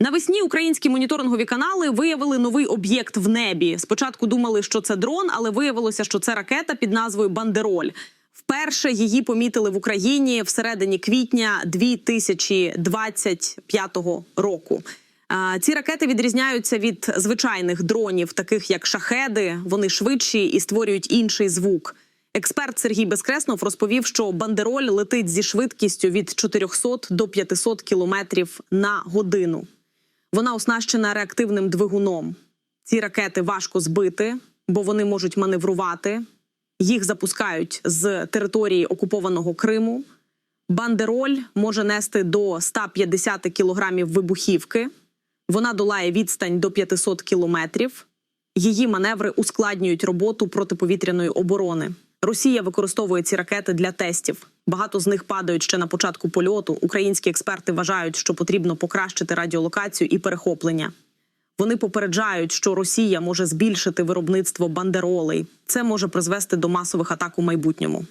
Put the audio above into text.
Навесні українські моніторингові канали виявили новий об'єкт в небі. Спочатку думали, що це дрон, але виявилося, що це ракета під назвою Бандероль. Вперше її помітили в Україні всередині квітня 2025 року. Ці ракети відрізняються від звичайних дронів, таких як шахеди. Вони швидші і створюють інший звук. Експерт Сергій Безкреснов розповів, що бандероль летить зі швидкістю від 400 до 500 кілометрів на годину. Вона оснащена реактивним двигуном. Ці ракети важко збити, бо вони можуть маневрувати. Їх запускають з території окупованого Криму. Бандероль може нести до 150 кілограмів вибухівки. Вона долає відстань до 500 кілометрів. Її маневри ускладнюють роботу протиповітряної оборони. Росія використовує ці ракети для тестів. Багато з них падають ще на початку польоту. Українські експерти вважають, що потрібно покращити радіолокацію і перехоплення. Вони попереджають, що Росія може збільшити виробництво бандеролей. Це може призвести до масових атак у майбутньому.